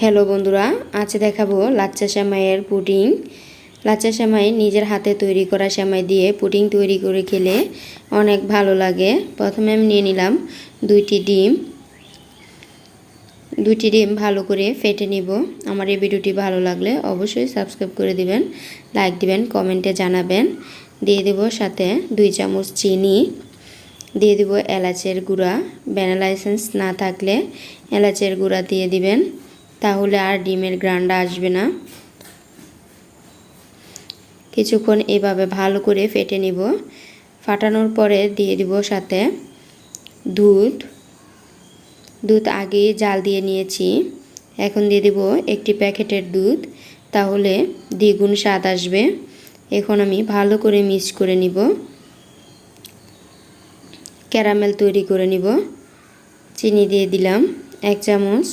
Hello বন্ধুরা। আজ দেখাবো লাচ্চা সেমাইয়ের পুডিং। লাচ্চা সেমাই নিজের হাতে তৈরি করা সেমাই দিয়ে পুডিং তৈরি করে খেলে অনেক ভালো লাগে। প্রথমে আমি নিয়ে নিলাম দুইটি ডিম। দুইটি ডিম ভালো করে ফেটে নিব। আমার এই ভিডিওটি ভালো লাগলে অবশ্যই সাবস্ক্রাইব করে দিবেন, লাইক দিবেন, কমেন্টে জানাবেন। দিয়ে দেব সাথে দুই চামচ চিনি। দিয়ে দিব এলাচের গুঁড়া। ভ্যানিলা এসেন্স না থাকলে এলাচের গুঁড়া দিয়ে দিবেন। তাহলে আর ডিমের গ্রান্ডা আসবে না। কিছুক্ষণ এভাবে ভালো করে ফেটে নিব। ফাটানোর পরে দিয়ে দিব সাথে দুধ। দুধ আগে জাল দিয়ে নিয়েছি। এখন দিয়ে দিব একটি প্যাকেটের দুধ। তাহলে দ্বিগুণ স্বাদ আসবে। এখন আমি ভালো করে মিক্স করে নিব। ক্যারামেল তৈরি করে নিব। চিনি দিয়ে দিলাম এক চামচ।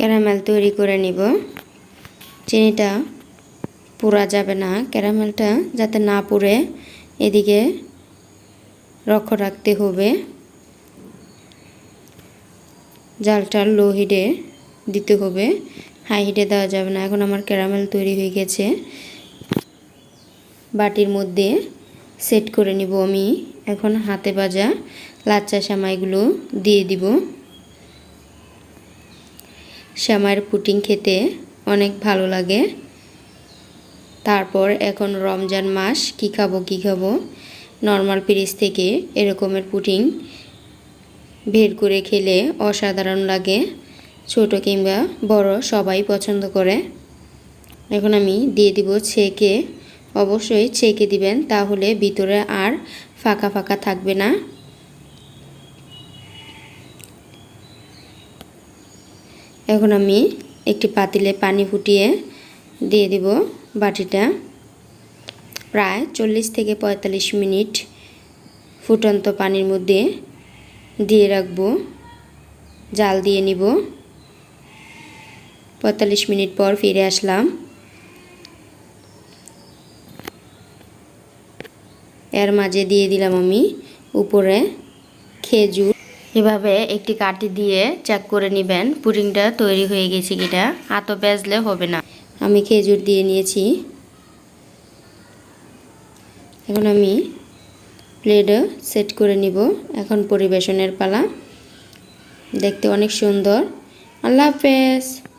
ক্যারামেল তৈরি করে নিব। চিনিটা পোড়া যাবে না। ক্যারামেলটা যাতে না পুড়ে, এদিকে রক্ষ রাখতে হবে। জালটা লো হিটে দিতে হবে। হাই হিটে দেওয়া যাবে না। এখন আমার ক্যারামেল তৈরি হয়ে গেছে। বাটির মধ্যে সেট করে নিব আমি। এখন হাতে ভাজা লাচ্চা সামাইগুলো দিয়ে দিব। শ্যামাইয়ের পুটিং খেতে অনেক ভালো লাগে। তারপর এখন রমজান মাস, কি খাব কি খাব? নর্মাল পিরিস থেকে এরকমের পুটিং বের করে খেলে অসাধারণ লাগে। ছোট কিংবা বড় সবাই পছন্দ করে। এখন আমি দিয়ে দিব ছেঁকে। অবশ্যই ছেঁকে দিবেন, তাহলে ভিতরে আর ফাঁকা ফাঁকা থাকবে না। এখন আমি একটি পাতিলে পানি ফুটিয়ে দিয়ে দিব বাটিটা। প্রায় চল্লিশ থেকে পঁয়তাল্লিশ মিনিট ফুটন্ত পানির মধ্যে দিয়ে রাখব। জাল দিয়ে নিব। পঁয়তাল্লিশ মিনিট পর ফিরে আসলাম। এর মাঝে দিয়ে দিলাম আমি উপরে খেজুর। এভাবে একটি কাটি দিয়ে চেক করে নেবেন। পুডিংটা তৈরি হয়ে গেছে কিটা আত বেজলে হবে না। আমি খেজুর দিয়ে নিয়েছি। এখন আমি প্লেটে সেট করে নিব। এখন পরিবেশনের পালা। দেখতে অনেক সুন্দর। আল্লাহ হাফেজ।